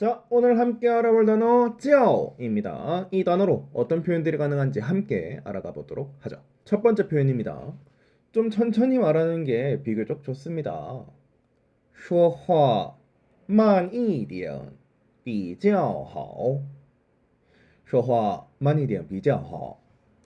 자, 오늘 함께 알아볼 단어 찌아오입니다. 이 단어로 어떤 표현들이 가능한지 함께 알아가 보도록 하죠. 첫 번째 표현입니다. 좀 천천히 말하는 게 비교적 좋습니다. 说话慢一点比较好.说话慢一点比较好.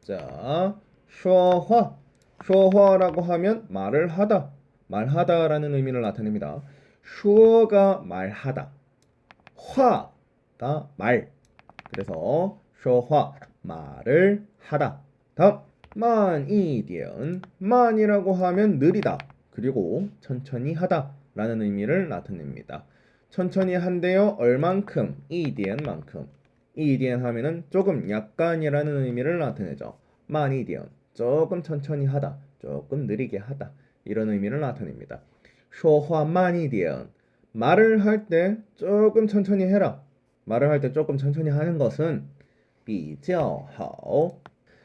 자, 说话. 说话라고 하면 말을 하다, 말하다라는 의미를 나타냅니다. 说가 말하다. 화다 말. 그래서 쇼화 말을 하다. 다음 만이디언 만이라고 하면 느리다 그리고 천천히 하다라는 의미를 나타냅니다. 천천히 한대요 얼만큼 이디언만큼 이디언 하면은 조금 약간이라는 의미를 나타내죠. 만이디언 조금 천천히 하다 조금 느리게 하다 이런 의미를 나타냅니다. 쇼화 만이디언 말을 할 때 조금 천천히 해라. 말을 할 때 조금 천천히 하는 것은 比较好.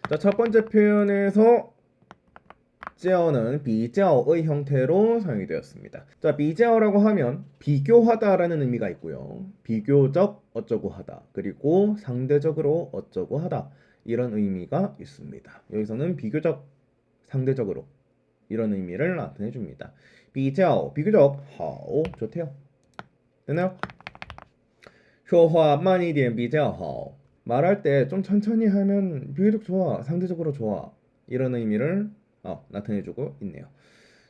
자, 첫 번째 표현에서 较는 비교의 형태로 사용이 되었습니다. 자, 비교라고 하면 비교하다라는 의미가 있고요. 비교적 어쩌고 하다. 그리고 상대적으로 어쩌고 하다. 이런 의미가 있습니다. 여기서는 비교적 상대적으로 이런 의미를 나타내 줍니다. 비교 비교적 好 좋대요. 됐나요? 说话慢一点比较好. 말할 때 좀 천천히 하면 비교적 좋아, 상대적으로 좋아. 이런 의미를 어, 나타내주고 있네요.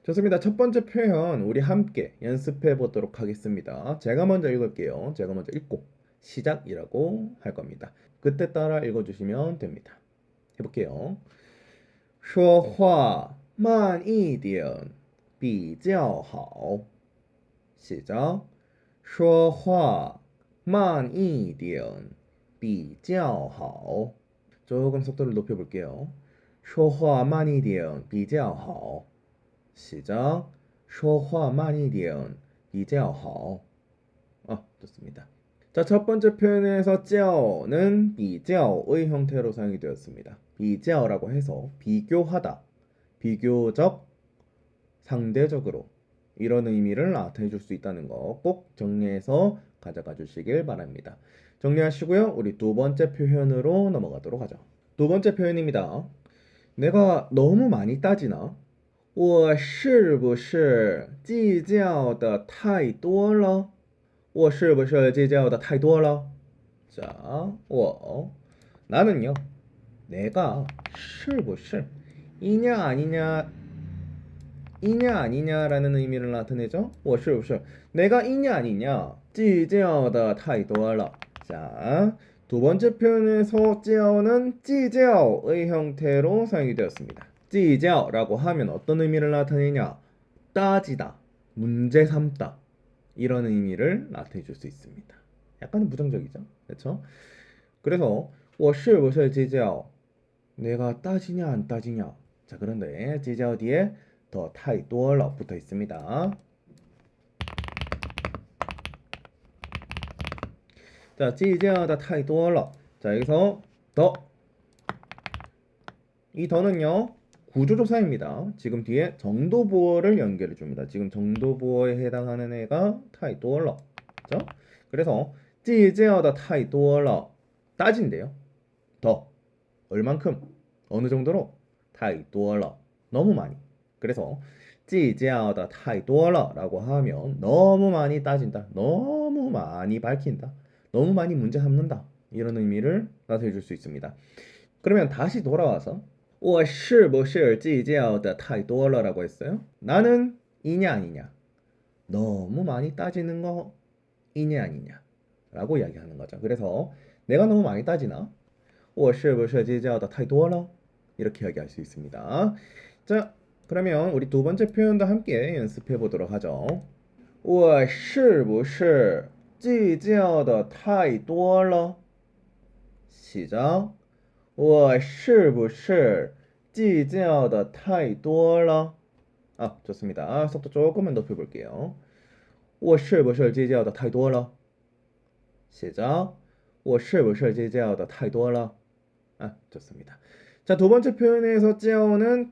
좋습니다. 첫 번째 표현 우리 함께 연습해 보도록 하겠습니다. 제가 먼저 읽을게요. 제가 먼저 읽고 시작이라고 할 겁니다. 그때 따라 읽어주시면 됩니다. 해볼게요. 说话慢一点比较好. 시작. 说话慢一点比较好. 조금 속도를 높여볼게요. 说话慢一点比较好. 시작. 说话慢一点比较好. 아, 좋습니다. 자, 첫 번째 표현에서 较는 비교의 형태로 사용이 되었습니다. 비교라고 해서 비교하다, 비교적, 상대적으로 이런 의미를 나타내 줄 수 있다는 거 꼭 정리해서 가져가 주시길 바랍니다. 정리하시고요. 우리 두 번째 표현으로 넘어가도록 하죠. 두 번째 표현입니다. 내가 너무 많이 따지나? 我是不是计较的太多了?我是不是计较的太多了? 자, 我 나는요. 내가 是不是 이냐 아니냐 이냐 아니냐라는 의미를 나타내죠. 我是不是 내가 이냐 아니냐 计较的太多了. 자, 두 번째 표현에서 较는 计较의 형태로 사용이 되었습니다. 计较라고 하면 어떤 의미를 나타내냐? 따지다, 문제 삼다 이런 의미를 나타내 줄 수 있습니다. 약간은 부정적이죠, 그렇죠? 그래서 我是不是计较 내가 따지냐 안 따지냐? 자, 그런데 计较 뒤에 더 타이도어러 붙어 있습니다. 자, 찌제하다 타이도어러. 자, 여기서 더. 이 더는요. 구조조사입니다. 지금 뒤에 정도 보어를 연결해 줍니다. 지금 정도 보어에 해당하는 애가 타이도어러. 그죠? 그래서 찌제하다 타이도어러 따진데요. 더 얼만큼 어느 정도로 타이도어러 너무 많이. 그래서 计较的太多了 라고 하면 너무 많이 따진다. 너무 많이 밝힌다. 너무 많이 문제 삼는다. 이런 의미를 나타내 줄 수 있습니다. 그러면 다시 돌아와서 我是不是计较的太多了 라고 했어요. 나는 이냐 아니냐. 너무 많이 따지는 거 이냐 아니냐. 라고 이야기하는 거죠. 그래서 내가 너무 많이 따지나? 我是不是计较的太多了 이렇게 이야기할 수 있습니다. 자, 그러면 우리 두 번째 표현도 함께 연습해 보도록 하죠. 我是不是计较的太多了? 시작. 我是不是计较的太多了? 아, 좋습니다. 속도 조금만 높여 볼게요. 我是不是计较的太多了? 시작. 我是不是计较的太多了? 아, 좋습니다. 자, 두 번째 표현에서 较는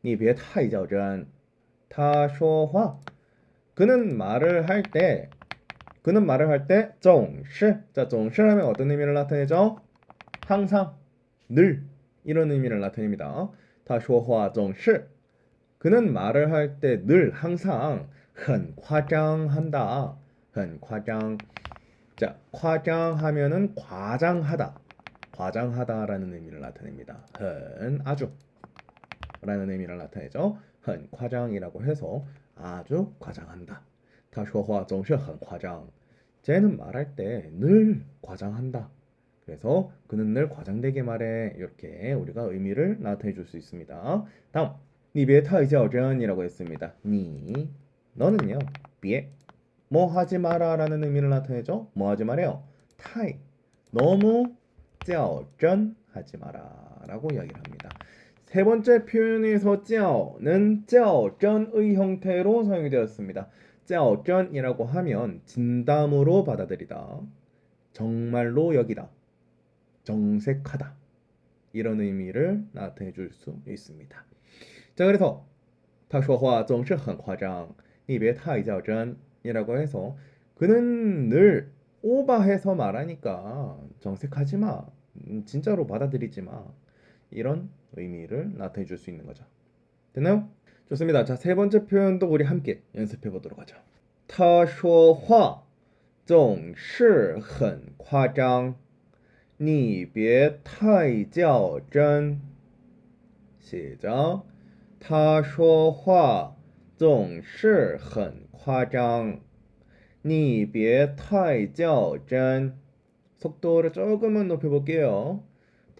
你别太较真。他说话 그는 말을 할 때, 그는 말을 할 때, 总是, 자, 总是하면 어떤 의미를 나타내죠? 항상, 늘, 이런 의미를 나타냅니다. 他说话总是, 그는 말을 할 때 늘 항상 很夸张한다. 很夸张. 자, 夸张 하면은 과장하다. 과장하다라는 의미를 나타냅니다. 很 아주 라는 의미를 나타내죠. 很 과장이라고 해서 아주 과장한다. 他说话总是很夸张. 쟤는 말할 때 늘 과장한다. 그래서 그는 늘 과장되게 말해. 이렇게 우리가 의미를 나타내 줄 수 있습니다. 다음, 你别太较真이라고 했습니다. 니 너는요. 别뭐 하지 마라라는 의미를 나타내죠. 뭐 하지 말아요. 타이 너무 较真 하지 마라라고 이야기를 합니다. 세 번째 표현에서 较는 较真의 형태로 사용이 되었습니다. 较真이라고 하면 진담으로 받아들이다. 정말로 여기다. 정색하다. 이런 의미를 나타내 줄 수 있습니다. 자, 그래서 他说话总是很夸张,你别太较真 이라고 해서 그는 늘 오바해서 말하니까 정색하지 마. 음, 진짜로 받아들이지 마. 이런 의미를 나타내 줄 수 있는 거죠. 됐나요? 좋습니다. 자, 세 번째 표현도 우리 함께 연습해 보도록 하죠. 他说话总是很夸张，你别太较真。写着，他说话总是很夸张，你别太较真。 속도를 조금만 높여볼게요.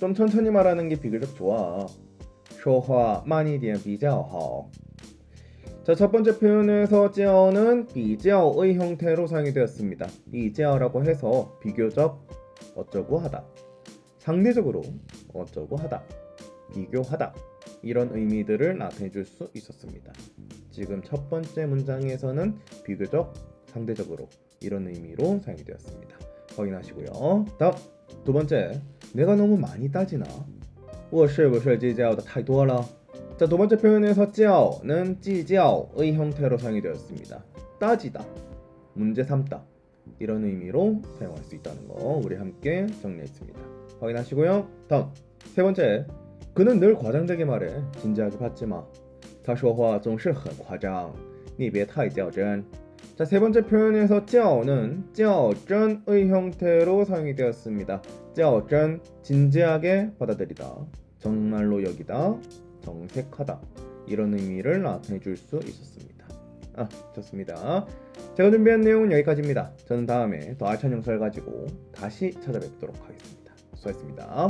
좀 천천히 말하는 게 비교적 좋아. 说话慢一点比较好. 자, 첫 번째 표현에서 较는 비교의 형태로 사용이 되었습니다. 비교라고 해서 비교적 어쩌고 하다. 상대적으로 어쩌고 하다. 비교하다. 이런 의미들을 나타내 줄 수 있었습니다. 지금 첫 번째 문장에서는 비교적 상대적으로 이런 의미로 사용이 되었습니다. 확인하시고요. 다음 두 번째, 내가 너무 많이 따지나? 我是不是计较的太多了? 자, 두 번째 표현에서 较는 计较의 형태로 사용이 되었습니다. 따지다, 문제 삼다 이런 의미로 사용할 수 있다는 거 우리 함께 정리했습니다. 확인하시고요. 다음 세 번째, 그는 늘 과장되게 말해. 진지하게 받지 마. 他说话总是很夸张,你别太较真. 자, 세 번째 표현에서 쩌는 쩌쩐의 형태로 사용이 되었습니다. 쩌쩐 진지하게 받아들이다. 정말로 여기다. 정색하다. 이런 의미를 나타내 줄 수 있었습니다. 아, 좋습니다. 제가 준비한 내용은 여기까지입니다. 저는 다음에 더 알찬 영상을 가지고 다시 찾아뵙도록 하겠습니다. 수고했습니다.